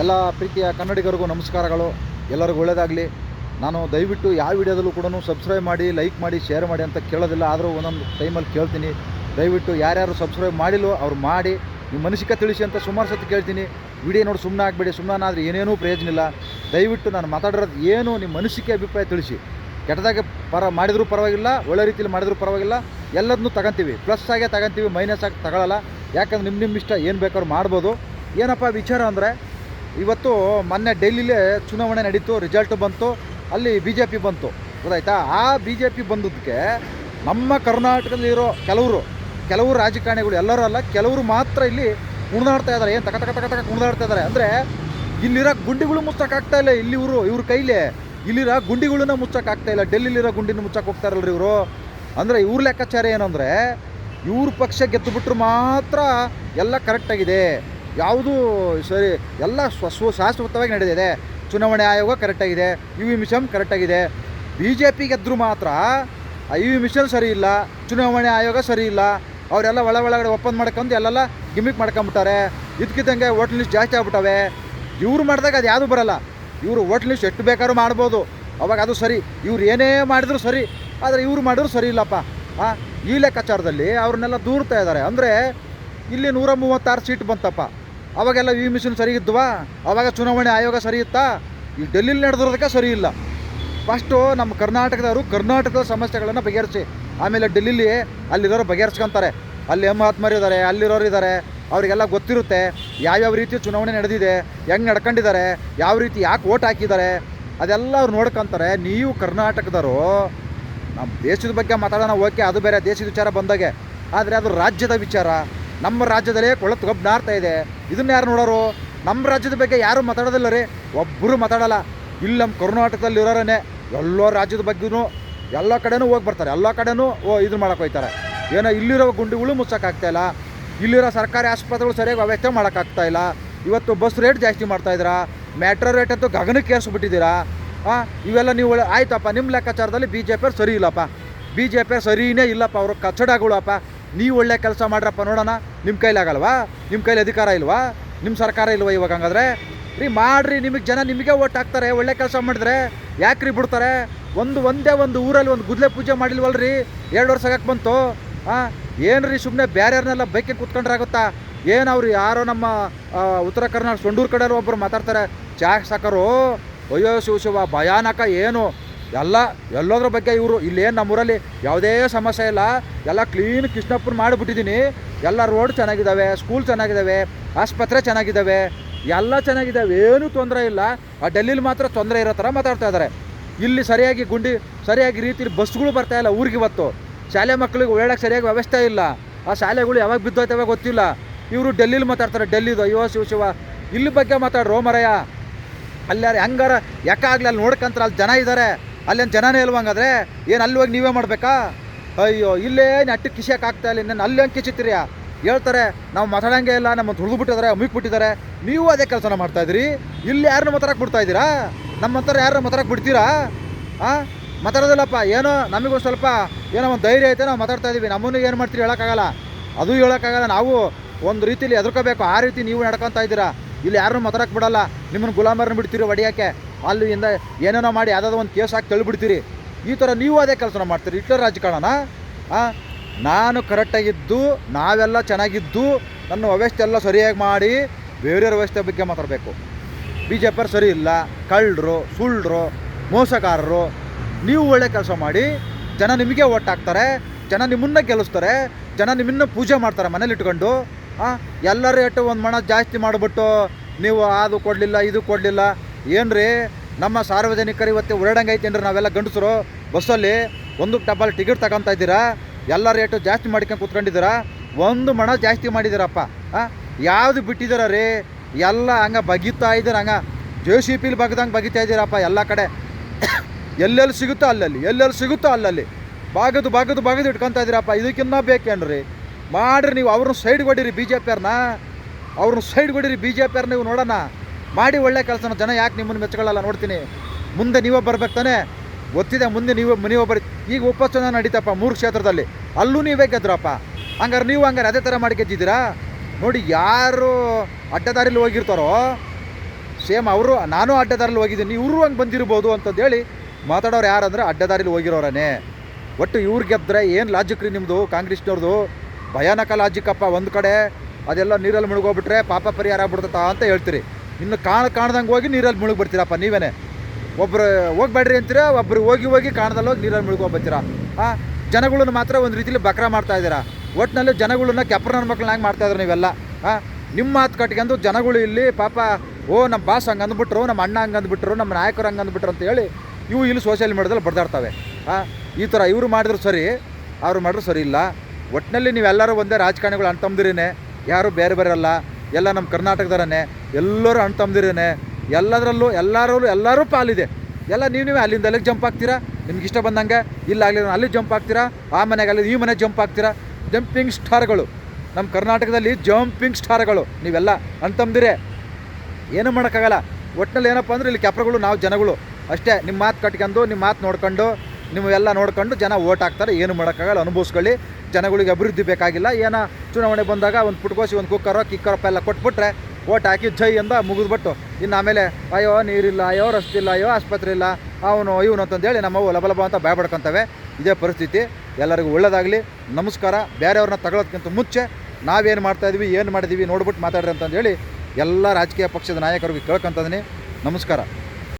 ಎಲ್ಲ ಪ್ರೀತಿಯ ಕನ್ನಡಿಗರಿಗೂ ನಮಸ್ಕಾರಗಳು. ಎಲ್ಲರಿಗೂ ಒಳ್ಳೆಯದಾಗಲಿ. ನಾನು ದಯವಿಟ್ಟು ಯಾವ ವಿಡಿಯೋದಲ್ಲೂ ಕೂಡ ಸಬ್ಸ್ಕ್ರೈಬ್ ಮಾಡಿ ಲೈಕ್ ಮಾಡಿ ಶೇರ್ ಮಾಡಿ ಅಂತ ಕೇಳೋದಿಲ್ಲ. ಆದರೂ ಒಂದೊಂದು ಟೈಮಲ್ಲಿ ಕೇಳ್ತೀನಿ. ದಯವಿಟ್ಟು ಯಾರ್ಯಾರು ಸಬ್ಸ್ಕ್ರೈಬ್ ಮಾಡಿಲ್ಲೋ ಅವ್ರು ಮಾಡಿ. ನಿಮ್ಮ ಮನಸ್ಸಿಗೆ ತಿಳಿಸಿ ಅಂತ ಸುಮಾರು ಸತಿ ಕೇಳ್ತೀನಿ. ವಿಡಿಯೋ ನೋಡಿ ಸುಮ್ಮನೆ ಆಗಬೇಡಿ. ಸುಮ್ಮನೆ ಏನೇನೂ ಪ್ರಯೋಜನ ಇಲ್ಲ. ದಯವಿಟ್ಟು ನಾನು ಮಾತಾಡಿರೋದು ಏನು ನಿಮ್ಮ ಮನಸ್ಸಿಗೆ ಅಭಿಪ್ರಾಯ ತಿಳಿಸಿ. ಕೆಟ್ಟದಾಗೆ ಪರ ಮಾಡಿದರೂ ಪರವಾಗಿಲ್ಲ, ಒಳ್ಳೆ ರೀತಿಯಲ್ಲಿ ಮಾಡಿದರೂ ಪರವಾಗಿಲ್ಲ. ಎಲ್ಲದನ್ನೂ ತಗೊಂತೀವಿ. ಪ್ಲಸ್ ಆಗೇ ತಗೊಂತೀವಿ ಮೈನಸ್ ಆಗಿ ತಗೊಳ್ಳಲ್ಲ ಯಾಕಂದ್ರೆ ನಿಮ್ಮ ನಿಮ್ಮ ಇಷ್ಟ, ಏನು ಬೇಕಾದ್ರೂ ಮಾಡ್ಬೋದು. ಏನಪ್ಪ ವಿಚಾರ ಅಂದರೆ ಇವತ್ತು ಮೊನ್ನೆ ಡೆಲ್ಲಿಲೇ ಚುನಾವಣೆ ನಡೀತು ರಿಸಲ್ಟ್ ಬಂತು, ಅಲ್ಲಿ ಬಿ ಜೆ ಪಿ ಬಂತು. ಗೊತ್ತಾಯ್ತಾ? ಆ ಬಿ ಜೆ ಪಿ ಬಂದದ್ದಕ್ಕೆ ನಮ್ಮ ಕರ್ನಾಟಕದಲ್ಲಿರೋ ಕೆಲವರು ಕೆಲವು ರಾಜಕಾರಣಿಗಳು ಎಲ್ಲರೂ ಅಲ್ಲ, ಕೆಲವರು ಮಾತ್ರ ಇಲ್ಲಿ ಕುಣಿದಾಡ್ತಾ ಇದ್ದಾರೆ. ಏನು ತಕ ತಕ ತಕ ತಕ ಕುಣಿದಾಡ್ತಾ ಇದ್ದಾರೆ? ಅಂದರೆ ಇಲ್ಲಿರೋ ಗುಂಡಿಗಳು ಮುಚ್ಚೋಕ್ಕಾಗ್ತಾ ಇಲ್ಲ ಇಲ್ಲಿ ಇವರು, ಇವ್ರ ಕೈಲಿ. ಇಲ್ಲಿರೋ ಗುಂಡಿಗಳನ್ನ ಮುಚ್ಚೋಕ್ಕಾಗ್ತಾ ಇಲ್ಲ. ಡೆಲ್ಲಿಲಿರೋ ಗುಂಡಿನ ಮುಚ್ಚಕ್ಕೆ ಹೋಗ್ತಾರಲ್ರಿ ಇವರು. ಅಂದರೆ ಇವ್ರ ಲೆಕ್ಕಾಚಾರ ಏನಂದರೆ ಇವ್ರ ಪಕ್ಷ ಗೆದ್ದು ಬಿಟ್ರು ಮಾತ್ರ ಎಲ್ಲ ಕರೆಕ್ಟಾಗಿದೆ ಯಾವುದೂ ಸರಿ, ಎಲ್ಲ ಸ್ವಸ್ವ ಸ್ವ ಶಾಶ್ವತವಾಗಿ ನಡೆದಿದೆ. ಚುನಾವಣೆ ಆಯೋಗ ಕರೆಕ್ಟಾಗಿದೆ ಯು ವಿ ಮಿಷನ್ ಕರೆಕ್ಟಾಗಿದೆ. ಬಿ ಜೆ ಪಿ ಗೆದ್ದರು ಮಾತ್ರ ಯು ವಿ ಮಿಷನ್ ಸರಿ ಇಲ್ಲ, ಚುನಾವಣೆ ಆಯೋಗ ಸರಿ ಇಲ್ಲ, ಅವರೆಲ್ಲ ಒಳ ಒಳಗಡೆ ಒಪ್ಪಂದ ಮಾಡ್ಕೊಂಡು ಎಲ್ಲೆಲ್ಲ ಗಿಮಿಕ್ ಮಾಡ್ಕೊಂಬಿಟ್ಟಾರೆ. ಇದಕ್ಕಿದ್ದಂಗೆ ಓಟ್ ಲಿಸ್ಟ್ ಜಾಸ್ತಿ ಆಗ್ಬಿಟ್ಟವೆ. ಇವ್ರು ಮಾಡಿದಾಗ ಅದು ಯಾವುದು ಬರಲ್ಲ. ಇವರು ಓಟ್ ಲಿಸ್ಟ್ ಎಷ್ಟು ಬೇಕಾದ್ರೂ ಮಾಡ್ಬೋದು. ಅವಾಗ ಅದು ಸರಿ, ಇವ್ರು ಏನೇ ಮಾಡಿದ್ರು ಸರಿ, ಆದರೆ ಇವ್ರು ಮಾಡಿದ್ರು ಸರಿ ಇಲ್ಲಪ್ಪ. ಈ ಲೆಕ್ಕಾಚಾರದಲ್ಲಿ ಅವ್ರನ್ನೆಲ್ಲ ದೂರ್ತಾ ಇದ್ದಾರೆ. ಅಂದರೆ, ಇಲ್ಲಿ ನೂರ ಮೂವತ್ತಾರು ಸೀಟ್ ಬಂತಪ್ಪ. ಅವಾಗೆಲ್ಲ ವಿ ಮಿಷನ್ ಸರಿ ಇದ್ವಾ ಅವಾಗ ಚುನಾವಣೆ ಆಯೋಗ ಸರಿ ಇತ್ತಾ? ಈ ಡೆಲ್ಲಿಲಿ ನಡೆದಿರೋದಕ್ಕೆ ಸರಿ ಇಲ್ಲ. ಫಸ್ಟು ನಮ್ಮ ಕರ್ನಾಟಕದವರು ಕರ್ನಾಟಕದ ಸಮಸ್ಯೆಗಳನ್ನು ಬಗೆಹರಿಸಿ. ಆಮೇಲೆ ಡೆಲ್ಲಿಲಿ ಅಲ್ಲಿರೋರು ಬಗೆಹರಿಸ್ಕೊಂತಾರೆ. ಅಲ್ಲಿ ಮಹಾತ್ಮರು ಇದ್ದಾರೆ ಅಲ್ಲಿರೋರು ಇದ್ದಾರೆ ಅವರಿಗೆಲ್ಲ ಗೊತ್ತಿರುತ್ತೆ ಯಾವ್ಯಾವ ರೀತಿ ಚುನಾವಣೆ ನಡೆದಿದೆ, ಹೆಂಗೆ ನಡ್ಕೊಂಡಿದ್ದಾರೆ, ಯಾವ ರೀತಿ ಯಾಕೆ ಓಟ್ ಹಾಕಿದ್ದಾರೆ, ಅದೆಲ್ಲ ಅವ್ರು ನೋಡ್ಕೊಂತಾರೆ. ನೀವು ಕರ್ನಾಟಕದವರು, ನಮ್ಮ ದೇಶದ ಬಗ್ಗೆ ಮಾತಾಡೋಣ, ಓಕೆ, ಅದು ಬೇರೆ ದೇಶದ ವಿಚಾರ ಬಂದಾಗೆ. ಆದರೆ ಅದು ರಾಜ್ಯದ ವಿಚಾರ. ನಮ್ಮ ರಾಜ್ಯದಲ್ಲೇ ಕೊಳತು ಗಬ್ಬು ನಾರ್ತಾ ಇದೆ. ಇದನ್ನ ಯಾರು ನೋಡೋರು? ನಮ್ಮ ರಾಜ್ಯದ ಬಗ್ಗೆ ಯಾರು ಮಾತಾಡೋದಿಲ್ಲ ರೀ. ಒಬ್ಬರು ಮಾತಾಡಲ್ಲ. ಇಲ್ಲಿ ನಮ್ಮ ಕರ್ನಾಟಕದಲ್ಲಿ ಇರೋರೇ ಎಲ್ಲ ರಾಜ್ಯದ ಬಗ್ಗೆನು ಎಲ್ಲ ಕಡೆನೂ ಹೋಗಿ ಬರ್ತಾರೆ. ಎಲ್ಲ ಕಡೆನೂ ಓ ಇದನ್ನ ಮಾಡೋಕೆ ಹೋಗ್ತಾರೆ ಏನೋ ಇಲ್ಲಿರೋ ಗುಂಡಿಗಳು ಮುಚ್ಚೋಕ್ಕಾಗ್ತಾಯಿಲ್ಲ ಇಲ್ಲಿರೋ ಸರ್ಕಾರಿ ಆಸ್ಪತ್ರೆಗಳು ಸರಿಯಾಗಿ ವ್ಯವಸ್ಥೆ ಮಾಡೋಕ್ಕಾಗ್ತಾಯಿಲ್ಲ ಇವತ್ತು ಬಸ್ ರೇಟ್ ಜಾಸ್ತಿ ಮಾಡ್ತಾ ಇದ್ದೀರಾ? ಮೆಟ್ರೋ ರೇಟ್ ಅಂತೂ ಗಗನಕ್ಕೆ ಏರಿಸ್ಬಿಟ್ಟಿದ್ದೀರಾ? ಹಾಂ ಇವೆಲ್ಲ ನೀವು ಆಯ್ತಪ್ಪ ನಿಮ್ಮ ಲೆಕ್ಕಾಚಾರದಲ್ಲಿ ಬಿ ಜೆ ಪಿಯವ್ರು ಸರಿ ಇಲ್ಲಪ್ಪ. ಬಿ ಜೆ ಪಿ ಸರಿನೇ ಇಲ್ಲಪ್ಪ. ಅವರು ಕಚ್ಚಡಗಳಪ್ಪ. ನೀವು ಒಳ್ಳೆ ಕೆಲಸ ಮಾಡ್ರಪ್ಪ ನೋಡೋಣ. ನಿಮ್ಮ ಕೈಲಾಗಲ್ವಾ ನಿಮ್ಮ ಕೈಲಿ ಅಧಿಕಾರ ಇಲ್ವಾ? ನಿಮ್ಮ ಸರ್ಕಾರ ಇಲ್ವಾ ಇವಾಗ ಹಂಗಾದ್ರೆ? ರೀ ಮಾಡ್ರಿ, ನಿಮಗೆ ಜನ ನಿಮಗೆ ಓಟ್ ಹಾಕ್ತಾರೆ, ಒಳ್ಳೆ ಕೆಲಸ ಮಾಡಿದ್ರೆ. ಯಾಕ್ರಿ ಬಿಡ್ತಾರೆ? ಒಂದು ಒಂದೇ ಒಂದು ಊರಲ್ಲಿ ಒಂದು ಗುದ್ಲೆ ಪೂಜೆ ಮಾಡಿಲ್ವಲ್ರಿ? ಎರಡು ವರ್ಷ ಆಗಕ್ಕೆ ಬಂತು. ಹಾಂ ಏನು ರೀ ಸುಮ್ಮನೆ ಬೇರೆಯವ್ರನ್ನೆಲ್ಲ ಬೈಕಿಗೆ ಕುತ್ಕೊಂಡ್ರೆ ಆಗುತ್ತಾ? ಏನು ಅವ್ರು ಯಾರೋ ನಮ್ಮ ಉತ್ತರ ಕರ್ನಾಟಕ ಸೊಂಡೂರು ಕಡೆಯವರು ಒಬ್ಬರು ಮಾತಾಡ್ತಾರೆ, ಚಾ ಸಾಕರು? ಅಯ್ಯೋ ಶಿವ ಶಿವ ಭಯಾನಕ ಏನು? ಎಲ್ಲ ಎಲ್ಲೋದ್ರ ಬಗ್ಗೆ ಇವರು ಇಲ್ಲೇನು ನಮ್ಮೂರಲ್ಲಿ ಯಾವುದೇ ಸಮಸ್ಯೆ ಇಲ್ಲ. ಎಲ್ಲ ಕ್ಲೀನ್ ಕೃಷ್ಣಪ್ಪನ ಮಾಡಿಬಿಟ್ಟಿದ್ದೀನಿ. ಎಲ್ಲ ರೋಡ್ ಚೆನ್ನಾಗಿದ್ದಾವೆ ಸ್ಕೂಲ್ ಚೆನ್ನಾಗಿದ್ದಾವೆ, ಆಸ್ಪತ್ರೆ ಚೆನ್ನಾಗಿದ್ದಾವೆ, ಎಲ್ಲ ಚೆನ್ನಾಗಿದ್ದಾವೆ. ಏನೂ ತೊಂದರೆ ಇಲ್ಲ. ಆ ಡೆಲ್ಲಿಲಿ ಮಾತ್ರ ತೊಂದರೆ ಇರೋ ಥರ ಮಾತಾಡ್ತಾ ಇದ್ದಾರೆ. ಇಲ್ಲಿ ಸರಿಯಾಗಿ ಗುಂಡಿ, ಸರಿಯಾಗಿ ರೀತಿಯಲ್ಲಿ ಬಸ್ಗಳು ಬರ್ತಾ ಇಲ್ಲ ಊರಿಗೆ ಇವತ್ತು. ಶಾಲೆ ಮಕ್ಕಳಿಗೆ ಓಡಾಡಕ್ಕೆ ಸರಿಯಾಗಿ ವ್ಯವಸ್ಥೆ ಇಲ್ಲ. ಆ ಶಾಲೆಗಳು ಯಾವಾಗ ಬಿದ್ದೋಯ್ತವೆ ಗೊತ್ತಿಲ್ಲ. ಇವರು ಡೆಲ್ಲಿಲಿ ಮಾತಾಡ್ತಾರೆ, ಡೆಲ್ಲಿದು. ಅಯ್ಯೋ ಶಿವ ಶಿವ. ಇಲ್ಲಿ ಬಗ್ಗೆ ಮಾತಾಡ್ರೋ ಮರಯ್ಯ. ಅಲ್ಲಾರ, ಹೆಂಗಾರ ಯಾಕಾಗ್ಲಿ ಅಲ್ಲಿ ನೋಡ್ಕಂತಾರೆ ಅಲ್ಲಿ ಜನ ಇದ್ದಾರೆ ಅಲ್ಲೇನು ಜನನೇ ಇಲ್ವಂಗಾದ್ರೆ? ಏನು ಅಲ್ಲಿ ಹೋಗಿ ನೀವೇ ಮಾಡಬೇಕಾ? ಅಯ್ಯೋ, ಇಲ್ಲೇ ನೆಟ್ಟು ಕಿಶಕ್ಕೆ ಆಗ್ತಾ ಇಲ್ಲ ಇನ್ನೇನು ಅಲ್ಲಿ ಹಂಗೆ ಕಿಸಿತೀರಿಯಾ ಹೇಳ್ತಾರೆ, ನಾವು ಮಾತಾಡೋಂಗೆ ಇಲ್ಲ, ನಮ್ಮ ತುಳಿದು ಬಿಟ್ಟಿದ್ದಾರೆ ಮುಗಿ ಬಿಟ್ಟಿದ್ದಾರೆ ನೀವು ಅದೇ ಕೆಲಸನ ಮಾಡ್ತಾ ಇದ್ದೀರಿ? ಇಲ್ಲಿ ಯಾರನ್ನ ಮಾತಾಡಕ್ಕೆ ಬಿಡ್ತಾ ಇದ್ದೀರಾ? ನಮ್ಮಂತರ ಯಾರನ್ನ ಮಾತಾಡಕ್ಕೆ ಬಿಡ್ತೀರಾ? ಹಾಂ ಮಾತಾಡೋದಿಲ್ಲಪ್ಪ, ಏನೋ ನಮಗೊಂದು ಸ್ವಲ್ಪ ಏನೋ ಒಂದು ಧೈರ್ಯ ಐತೆ, ನಾವು ಮಾತಾಡ್ತಾ ಇದ್ದೀವಿ ನಮ್ಮನ್ನು ಏನು ಮಾಡ್ತೀರಿ ಹೇಳೋಕ್ಕಾಗಲ್ಲ. ಅದು ಹೇಳೋಕ್ಕಾಗಲ್ಲ. ನಾವು ಒಂದು ರೀತಿಲಿ ಎದುರ್ಕೋಬೇಕು. ಆ ರೀತಿ ನೀವು ನಡ್ಕೊತಾ ಇದ್ದೀರಾ? ಇಲ್ಲಿ ಯಾರನ್ನೂ ಮಾತಾಡಕ್ಕೆ ಬಿಡಲ್ಲ. ನಿಮ್ಮನ್ನು ಗುಲಾಮರನ್ನ ಬಿಡ್ತೀರಿ ಹೊಡಿಯೋಕ್ಕೆ ಅಲ್ಲಿಂದ ಏನೇನೋ ಮಾಡಿ ಯಾವುದಾದ್ರು ಒಂದು ಕೇಸ್ ಹಾಕಿ ತಳ್ಳಿಬಿಡ್ತೀರಿ. ಈ ಥರ ನೀವು ಅದೇ ಕೆಲಸ ಮಾಡ್ತೀರಿ. ಹಿಟ್ಲರ್ ರಾಜಕಾರಣ ನಾನು ಕರೆಕ್ಟಾಗಿದ್ದು ನಾವೆಲ್ಲ ಚೆನ್ನಾಗಿದ್ದು, ನನ್ನ ವ್ಯವಸ್ಥೆ ಎಲ್ಲ ಸರಿಯಾಗಿ ಮಾಡಿ ಬೇರೆಯವ್ರ ವ್ಯವಸ್ಥೆ ಬಗ್ಗೆ ಮಾತಾಡಬೇಕು. ಬಿ ಜೆ ಪಿಯವ್ರು ಸರಿ ಇಲ್ಲ, ಕಳ್ಳರು ಸುಳ್ಳರು ಮೋಸಗಾರರು, ನೀವು ಒಳ್ಳೆ ಕೆಲಸ ಮಾಡಿ, ಜನ ನಿಮಗೆ ಓಟ್ ಹಾಕ್ತಾರೆ, ಜನ ನಿಮ್ಮನ್ನ ಗೆಲ್ಲಿಸ್ತಾರೆ, ಜನ ನಿಮ್ಮನ್ನ ಪೂಜೆ ಮಾಡ್ತಾರೆ ಮನೇಲಿ ಇಟ್ಕೊಂಡು ಎಲ್ಲರ ಎಟ್ಟು ಒಂದು ಮಣ ಜಾಸ್ತಿ ಮಾಡಿಬಿಟ್ಟು, ನೀವು ಅದು ಕೊಡಲಿಲ್ಲ, ಇದು ಕೊಡಲಿಲ್ಲ ಏನ್ರಿ? ನಮ್ಮ ಸಾರ್ವಜನಿಕರು ಇವತ್ತು ಓಡಾಡಂಗೈತೇನ್ರಿ ನಾವೆಲ್ಲ ಗಂಡಸರು? ಬಸ್ಸಲ್ಲಿ ಒಂದು ಟಬಲ್ ಟಿಕೆಟ್ ತಗೊಂತ ಇದ್ದೀರಾ? ಎಲ್ಲ ರೇಟು ಜಾಸ್ತಿ ಮಾಡ್ಕೊಂಡು ಕೂತ್ಕೊಂಡಿದ್ದೀರಾ? ಒಂದು ಮಣ ಜಾಸ್ತಿ ಮಾಡಿದ್ದೀರಪ್ಪ. ಯಾವುದು ಬಿಟ್ಟಿದ್ದೀರ ರೀ? ಎಲ್ಲ ಹಂಗೆ ಬಗೀತಾ ಇದ್ದೀರ? ಹಂಗೆ ಜೆ ಸಿ ಪಿಲಿ ಬಗ್ದಂಗೆ ಬಗಿತಾ ಇದ್ದೀರಪ್ಪ ಎಲ್ಲ ಕಡೆ. ಎಲ್ಲೆಲ್ಲಿ ಸಿಗುತ್ತೋ ಅಲ್ಲಲ್ಲಿ, ಎಲ್ಲೆಲ್ಲಿ ಸಿಗುತ್ತೋ ಅಲ್ಲಲ್ಲಿ. ಬಾಗದು ಬಾಗದು ಬಾಗದು ಇಟ್ಕೊತಾ ಇದ್ದೀರಪ್ಪ. ಇದಕ್ಕಿನ್ನ ಬೇಕೇನ್ರಿ? ಮಾಡಿರಿ ನೀವು, ಅವ್ರನ್ನ ಸೈಡ್ ಹೊಡೀರಿ ಬಿ ಜೆ ಪಿ ಅವ್ರನ್ನ. ಸೈಡ್ ಹೊಡೀರಿ ಬಿ ಜೆ ಪಿಯವ್ರ ನೀವು ನೋಡೋಣ. ಮಾಡಿ ಒಳ್ಳೆ ಕೆಲಸನ ಜನ ಯಾಕೆ ನಿಮ್ಮನ್ನು ಮೆಚ್ಕೊಳ್ಳಲ್ಲ ನೋಡ್ತೀನಿ. ಮುಂದೆ ನೀವೇ ಬರ್ಬೇಕು ತಾನೇ. ಗೊತ್ತಿದೆ ಮುಂದೆ ನೀವು ನೀವೇ ಬರೀ, ಈಗ ಉಪಚುನಾವಣೆ ನಡೀತಪ್ಪ ಮೂರು ಕ್ಷೇತ್ರದಲ್ಲಿ. ಅಲ್ಲೂ ನೀವೇ ಗೆದ್ರಪ್ಪ. ಹಂಗಾರೆ ನೀವು ಹಂಗಾರೆ ಅದೇ ಥರ ಮಾಡಿ ಗೆದ್ದಿದ್ದೀರಾ? ನೋಡಿ ಯಾರು ಅಡ್ಡದಾರಿಲಿ ಹೋಗಿರ್ತಾರೋ, ಸೇಮ್ ಅವರು, ನಾನು ಅಡ್ಡದಾರಲ್ಲಿ ಹೋಗಿದ್ದೀನಿ, ಇವರು ಹಂಗೆ ಬಂದಿರ್ಬೋದು ಅಂತಂದೇಳಿ ಮಾತಾಡೋರು ಯಾರಂದ್ರೆ ಅಡ್ಡದಾರಿಲಿ ಹೋಗಿರೋರನೇ ಒಟ್ಟು ಇವ್ರು ಗೆದ್ದರೆ ಏನು ಲಾಜಿಕ್ ರೀ ನಿಮ್ಮದು ಕಾಂಗ್ರೆಸ್ನವ್ರದ್ದು ಭಯಾನಕ ಲಾಜಿಕಪ್ಪ ಒಂದು ಕಡೆ, ಅದೆಲ್ಲ ನೀರಲ್ಲಿ ಮುಳುಗೋಗ್ಬಿಟ್ರೆ ಪಾಪ ಪರಿಹಾರ ಆಗ್ಬಿಡ್ತಾ ಅಂತ ಹೇಳ್ತೀರಿ. ಇನ್ನು ಕಾಣ ಕಾಣ್ದಂಗೆ ಹೋಗಿ ನೀರಲ್ಲಿ ಮುಳುಗಿ ಬರ್ತೀರಪ್ಪ ನೀವೇ ಒಬ್ಬರು ಹೋಗ್ಬೇಡ್ರಿ ಅಂತೀರಾ ಒಬ್ಬರು ಹೋಗಿ ಹೋಗಿ ಕಾಣದಲ್ಲಿ ಹೋಗಿ ನೀರಲ್ಲಿ ಮುಳುಗಿ ಬರ್ತೀರಾ ಆ, ಜನಗಳನ್ನ ಮಾತ್ರ ಒಂದು ರೀತಿಲಿ ಬಕ್ರ ಮಾಡ್ತಾ ಇದ್ದೀರಾ? ಒಟ್ಟಿನಲ್ಲಿ ಜನಗಳನ್ನ ಕೆಪ್ರನ ಹಂಗೆ ಮಾಡ್ತಾ ಇದ್ರೆ ನೀವೆಲ್ಲ? ಹಾಂ ನಿಮ್ಮ ಮಾತು ಕಟ್ಕೊಂಡು ಜನಗಳು ಇಲ್ಲಿ ಪಾಪ, ಓ, ನಮ್ಮ ಬಾಸ್ ಹಂಗೆ ಅಂದ್ಬಿಟ್ರು, ನಮ್ಮ ಅಣ್ಣ ಹಂಗೆ ಅಂದ್ಬಿಟ್ರು, ನಮ್ಮ ನಾಯಕರು ಹಂಗೆ ಅಂದ್ಬಿಟ್ರು ಅಂತ ಹೇಳಿ ಇವು ಇಲ್ಲಿ ಸೋಷಿಯಲ್ ಮೀಡಿಯಾದಲ್ಲಿ ಬಡ್ದಾಡ್ತವೆ. ಆ, ಈ ಥರ ಇವರು ಮಾಡಿದ್ರು ಸರಿ, ಅವ್ರು ಮಾಡಿದ್ರು ಸರಿ ಇಲ್ಲ. ಒಟ್ಟಿನಲ್ಲಿ ನೀವೆಲ್ಲರೂ ಒಂದೇ ರಾಜಕಾರಣಿಗಳು ಅಂತಂದಿರೇ ಯಾರು ಬೇರೆ ಬೇರೆ ಅಲ್ಲ. ಎಲ್ಲ ನಮ್ಮ ಕರ್ನಾಟಕದವರೇ ಎಲ್ಲರೂ ಅಣ್ತಂದಿರೇನೆ ಎಲ್ಲದರಲ್ಲೂ ಎಲ್ಲರೂ ಎಲ್ಲರೂ ಪಾಲಿದೆ. ಎಲ್ಲ ನೀವು ನೀವೇ ಅಲ್ಲಿಂದ ಅಲ್ಲಿಗೆ ಜಂಪ್ ಆಗ್ತೀರಾ? ನಿಮ್ಗೆ ಇಷ್ಟ ಬಂದಂಗೆ, ಇಲ್ಲ ಆಗಲಿ ಅಲ್ಲಿ ಜಂಪ್ ಆಗ್ತೀರಾ? ಆ ಮನೆಗೆ ಅಲ್ಲಿ ಈ ಮನೆಗೆ ಜಂಪ್ ಆಗ್ತೀರಾ? ಜಂಪಿಂಗ್ ಸ್ಟಾರ್ಗಳು ನಮ್ಮ ಕರ್ನಾಟಕದಲ್ಲಿ ಜಂಪಿಂಗ್ ಸ್ಟಾರ್ಗಳು ನೀವೆಲ್ಲ ಅಣ್ತಂದಿರೇ ಏನು ಮಾಡೋಕ್ಕಾಗಲ್ಲ. ಒಟ್ಟಿನಲ್ಲಿ ಏನಪ್ಪ ಅಂದ್ರೆ ಇಲ್ಲಿ ಕೆಪ್ರಗಳು ನಾವು ಜನಗಳು. ಅಷ್ಟೇ, ನಿಮ್ಮ ಮಾತು ಕಟ್ಕೊಂಡು, ನಿಮ್ಮ ಮಾತು ನೋಡ್ಕೊಂಡು ನಿಮ್ಮವೆಲ್ಲ ನೋಡ್ಕೊಂಡು ಜನ ಓಟ್ ಹಾಕ್ತಾರೆ, ಏನು ಮಾಡೋಕ್ಕಾಗಲ್ಲ, ಅನುಭವಿಸ್ಕೊಳ್ಳಿ. ಜನಗಳಿಗೆ ಅಭಿವೃದ್ಧಿ ಬೇಕಾಗಿಲ್ಲ. ಏನೋ ಚುನಾವಣೆ ಬಂದಾಗ ಒಂದು ಪುಟ್ಕೋಸಿ ಒಂದು ಕುಕ್ಕರೋ ಕಿಕ್ಕರಪ್ಪ ಎಲ್ಲ ಕೊಟ್ಬಿಟ್ರೆ ಓಟ್ ಹಾಕಿ ಜೈ ಅಂದ ಮುಗಿದ್ಬಿಟ್ಟು. ಇನ್ನು ಆಮೇಲೆ, ಅಯ್ಯೋ, ನೀರಿಲ್ಲ, ಅಯ್ಯೋ, ರಸ್ತೆ ಇಲ್ಲ, ಅಯ್ಯೋ, ಆಸ್ಪತ್ರೆ ಇಲ್ಲ, ಅವನು, ಇವನು ಅಂತಂದೇಳಿ ನಮ್ಮವು ಲಬಲಬ ಅಂತ ಭಯಪಡ್ಕೊತವೆ ಇದೇ ಪರಿಸ್ಥಿತಿ. ಎಲ್ಲರಿಗೂ ಒಳ್ಳೆಯದಾಗಲಿ ನಮಸ್ಕಾರ. ಬೇರೆಯವ್ರನ್ನ ತಗೊಳ್ಳೋದಕ್ಕಿಂತ ಮುಂಚೆ ನಾವೇನು ಮಾಡ್ತಾಯಿದ್ವಿ ಏನು ಮಾಡಿದ್ದೀವಿ ನೋಡ್ಬಿಟ್ಟು ಮಾತಾಡ್ರಿ ಅಂತಂದೇಳಿ ಎಲ್ಲ ರಾಜಕೀಯ ಪಕ್ಷದ ನಾಯಕರಿಗೆ ಕೇಳ್ಕೊಂತದೀನಿ ನಮಸ್ಕಾರ.